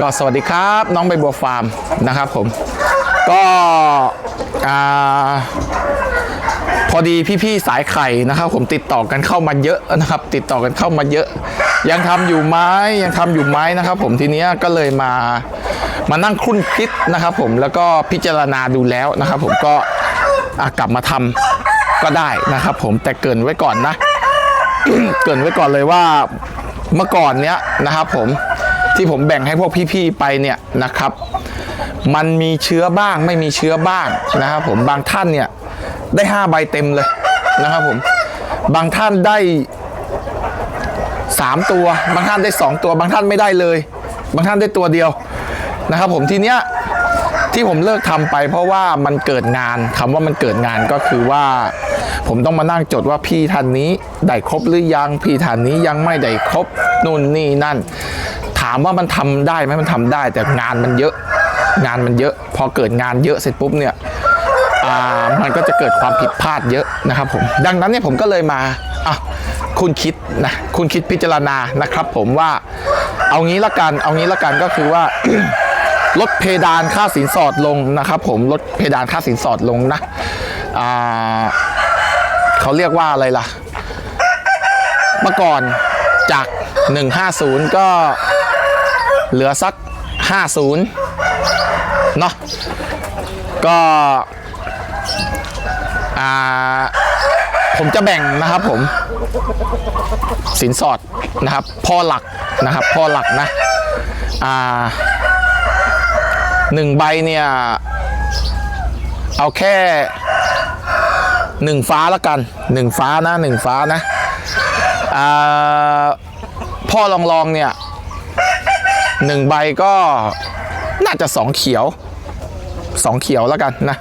ก็สวัสดีครับน้องใบบัวฟาร์มนะครับผม ก็พอดีพี่ๆสายไข่นะครับผมติดต่อกันเข้ามาเยอะนะครับ ติดต่อกันเข้ามาเยอะ ยังทำอยู่ไหมยังทำอยู่ไหมนะครับ ผมทีเนี้ยก็เลยมามานั่งครุ่นคิดนะครับ ผมแล้วก็พิจารณาดูแล้วนะครับ ผมก็กลับมาทำก็ได้นะครับ ผมแต่เกินไว้ก่อนนะ เกินไว้ก่อนเลยว่าเมื่อก่อนเนี้ยนะครับ ผม ที่ผมแบ่งให้พวกพี่ๆไปเนี่ยนะครับ มันมีเชื้อบ้างไม่มีเชื้อบ้างนะครับผมบางท่านเนี่ยได้ 5 ใบเต็มเลยนะครับผมบางท่านได้ 3 ตัว บางท่านได้ 2 ตัว บางท่านไม่ได้เลย บางท่านได้ตัวเดียวนะครับผมทีเนี้ยที่ผมเลิกทำไป เพราะว่ามันเกิดงานคำว่ามันเกิดงานก็คือว่า ผมต้องมานั่งจดว่าพี่ท่านนี้ได้ครบหรือยังพี่ท่านนี้ยังไม่ได้ครบ นู่นนี่นั่น ถามว่ามันทำได้ไหมมันทำได้ แต่งานมันเยอะ งานมันเยอะ พอเกิดงานเยอะเสร็จปุ๊บเนี่ยมันก็จะเกิดความผิดพลาดเยอะนะครับผมดังนั้นเนี่ยผมก็เลยมาอะคุณคิดนะคุณคิดพิจารณานะครับผมว่าเอางี้ละกันเอางี้ละกันก็คือว่าลดเพดานค่าสินสอดลงนะครับ ผมลดเพดานค่าสินสอดลงนะเขาเรียกว่าอะไรล่ะ เมื่อก่อนจาก 150 ก็เหลือสัก 50 เนาะก็อ่าผมจะแบ่งนะครับผม สินสอดนะครับพ่อหลักนะครับพ่อหลักนะอ่าหนึ่งใบเนี่ย เอาแค่หนึ่งฟ้าแล้วกันหนึ่งฟ้านะหนึ่งฟ้านะอ่า พ่อลองลองๆเนี่ยหนึ่งใบก็น่าจะสองเขียวสองเขียวแล้วกันนะ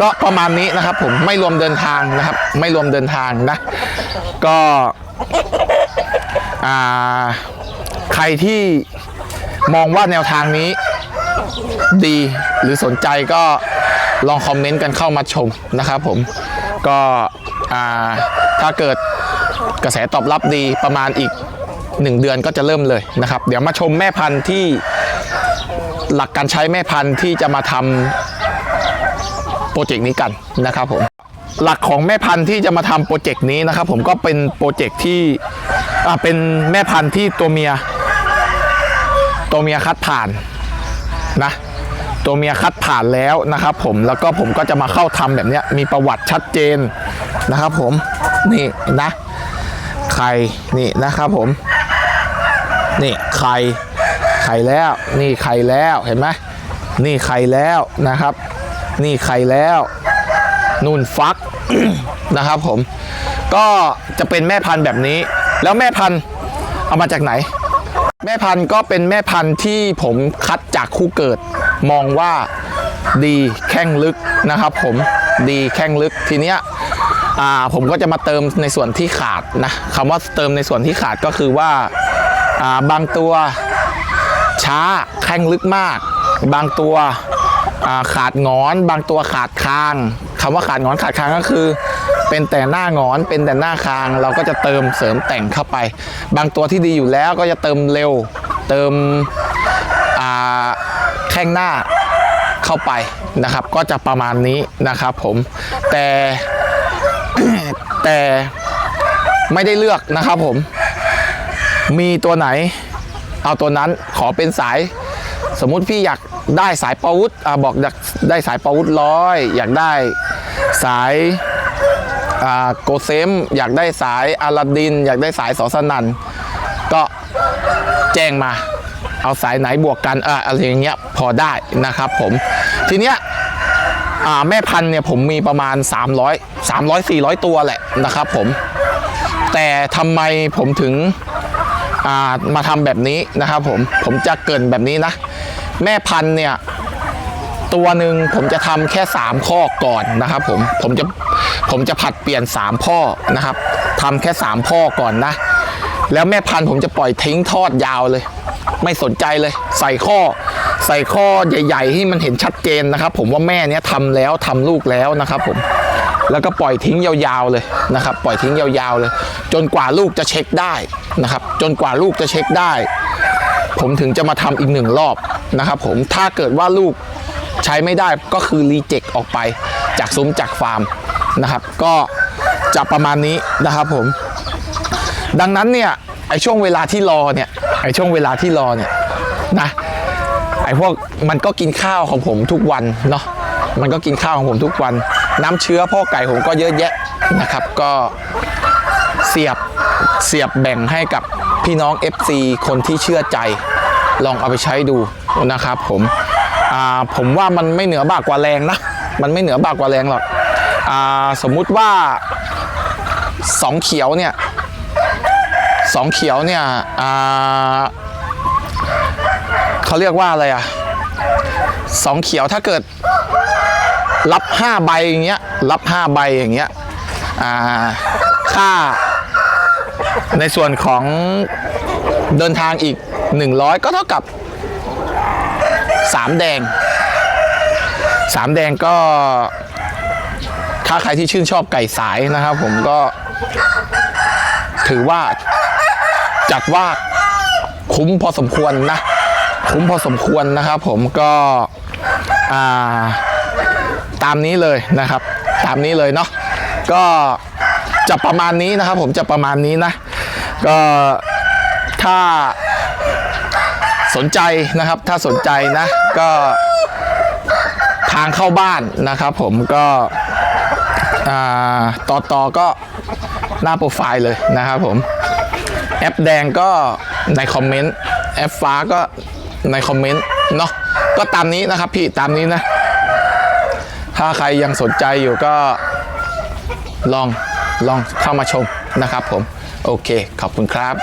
ก็ประมาณนี้นะครับผมไม่รวมเดินทางนะครับ ไม่รวมเดินทางนะ ก็อใครที่มองว่าแนวทางนี้ดีหรือสนใจก็ลองคอมเมนต์กันเข้ามาชมนะครับผมก็ถ้าเกิดกระแสตอบรับดีประมาณอีก 1 เดือนก็จะเริ่มเลยนะครับ เดี๋ยวมาชมแม่พันธุ์ที่หลักการใช้แม่พันธุ์ที่จะมาทำโปรเจกต์นี้กันนะครับผมหลักของแม่พันธุ์ที่จะมาทำโปรเจกต์นี้นะครับ ผมก็เป็นโปรเจกต์ที่อ่าเป็นแม่พันธุ์ที่ตัวเมีย ตัวเมียคัดผ่านนะตัวเมียคัดผ่านแล้วนะครับ ผมแล้วก็ผมก็จะมาเข้าทำแบบนี้มีประวัติชัดเจนนะครับ ผมนี่นะไข่นี่นะครับผม นี่ไข่ไข่แล้ว นี่ไข่แล้วเห็นไหมนี่ไข่แล้วนะครับ นี่ไข่แล้วนู่นฟักนะครับผม ก็จะเป็นแม่พันธุ์แบบนี้ แล้วแม่พันธุ์เอามาจากไหน แม่พันธุ์ก็เป็นแม่พันธุ์ที่ผมคัดจากคู่เกิด มองว่าดีแข้งลึกนะครับ ผมดีแข้งลึกทีเนี้ยผมก็จะมาเติมในส่วนที่ขาดนะคำว่าเติมในส่วนที่ขาดก็คือว่า บางตัวช้าแข้งลึกมาก บางตัวาขาดงอน บางตัวขาดคางคำว่าขาดงอนขาดคางก็คือ เป็นแต่หน้างอนเป็นแต่หน้าคาง เราก็จะเติมเสริมแต่งเข้าไป บางตัวที่ดีอยู่แล้วก็จะเติมเร็ว เติมแข้งหน้าเข้าไปนะครับ ก็จะประมาณนี้นะครับผมแต่แต่ไม่ได้เลือกนะครับผม มีตัวไหน เอาตัวนั้นขอเป็นสาย สมมุติพี่อยากได้สายปาวุธอ่าบอกอยากได้สายปาวุธร้อยอยากได้สายอ่าโกเซม อยากได้สายอาลาดิน อยากได้สายสอสนันก็แจ้งมา เอาสายไหนบวกกันเอออะไรอย่างเงี้ยพอได้นะครับผมทีเนี้ยอ่าแม่พันธุ์เนี่ยผมมีประมาณ 300 300 400 ตัวแหละนะครับผม แต่ทำไมผมถึง มาทำแบบนี้นะครับผมผมจะเกินแบบนี้นะ แม่พันธุ์เนี่ยตัวหนึ่งผมจะทำแค่ 3 ข้อก่อนนะครับผมผมจะผมจะผัดเปลี่ยน3พ่อนะครับทำแค่3พ่อก่อนนะ แล้วแม่พันธุ์ผมจะปล่อยทิ้งทอดยาวเลย ไม่สนใจเลย ใส่ข้อ ใส่ข้อใหญ่ๆที่มันเห็นชัดเจนนะครับ ผมว่าแม่เนี้ยทำแล้วทำลูกแล้วนะครับผม แล้วก็ปล่อยทิ้งยาวๆเลยนะครับ ปล่อยทิ้งยาวๆเลย จนกว่าลูกจะเช็คได้นะครับ จนกว่าลูกจะเช็คได้ ผมถึงจะมาทำอีกหนึ่งรอบนะครับ ผมถ้าเกิดว่าลูกใช้ไม่ได้ก็คือรีเจ็คออกไปจากซุ้มจากฟาร์มนะครับ ก็จะประมาณนี้นะครับผม ดังนั้นเนี่ยไอช่วงเวลาที่รอเนี่ยไอช่วงเวลาที่รอเนี่ยนะไอพวกมันก็กินข้าวของผมทุกวันเนาะมันก็กินข้าวของผมทุกวัน น้ำเชื้อพ่อไก่ผมก็เยอะแยะนะครับ ก็เสียบเสียบแบ่งให้กับพี่น้อง FC คนที่เชื่อใจ ลองเอาไปใช้ดูนะครับ ผมผมว่ามันไม่เหนือบากกว่าแรงนะ มันไม่เหนือบากกว่าแรงหรอกอสมมุติว่าสองเขียวเนี่ยสองเขียวเนี่ยเขาเรียกว่าอะไรอะสองเขียวถ้าเกิด รับ5ใบอย่างเงี้ยรับ5ใบอย่างเงี้ยอ่าค่าในส่วนของเดินทางอีก 100 ก็เท่ากับ 3 แดง 3 แดงก็ถ้าใครที่ชื่นชอบไก่สายนะครับ ผมก็ถือว่าจัดว่าคุ้มพอสมควรนะ คุ้มพอสมควรนะครับ ผมก็อ่า ตามนี้เลยนะครับ ตามนี้เลยเนาะก็จะประมาณนี้นะครับ ผมจะประมาณนี้นะ ก็ถ้าสนใจนะครับ ถ้าสนใจนะ ก็ทางเข้าบ้านนะครับผมก็ต่อต่อก็หน้าโปรไฟล์เลยนะครับผม แอปแดงก็ในคอมเมนต์ แอปฟ้าก็ในคอมเมนต์เนาะก็ตามนี้นะครับพี่ตามนี้นะ ถ้าใครยังสนใจอยู่ก็ลองลองเข้ามาชมนะครับผม โอเค ขอบคุณครับ